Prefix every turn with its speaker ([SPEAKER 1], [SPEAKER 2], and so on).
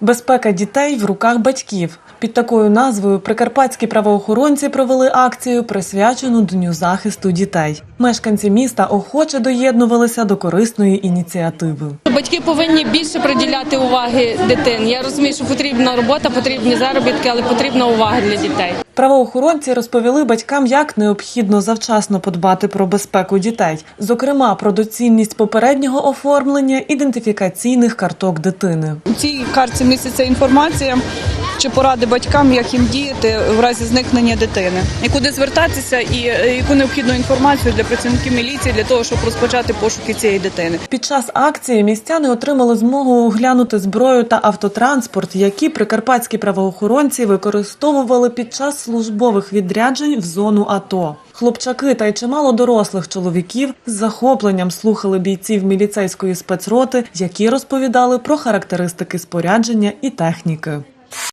[SPEAKER 1] Безпека дітей в руках батьків. Під такою назвою прикарпатські правоохоронці провели акцію, присвячену Дню захисту дітей. Мешканці міста охоче доєднувалися до корисної ініціативи.
[SPEAKER 2] Батьки повинні більше приділяти уваги дитині. Я розумію, що потрібна робота, потрібні заробітки, але потрібна увага для дітей.
[SPEAKER 1] Правоохоронці розповіли батькам, як необхідно завчасно подбати про безпеку дітей, зокрема про доцільність попереднього оформлення ідентифікаційних карток дитини.
[SPEAKER 3] У цій картці міститься інформація чи поради батькам, як їм діяти в разі зникнення дитини, і куди звертатися, і е, яку необхідну інформацію для працівників міліції для того, щоб розпочати пошуки цієї дитини.
[SPEAKER 1] Під час акції містяни отримали змогу оглянути зброю та автотранспорт, які прикарпатські правоохоронці використовували під час службових відряджень в зону АТО. Хлопчаки та й чимало дорослих чоловіків з захопленням слухали бійців міліцейської спецроти, які розповідали про характеристики спорядження і техніки.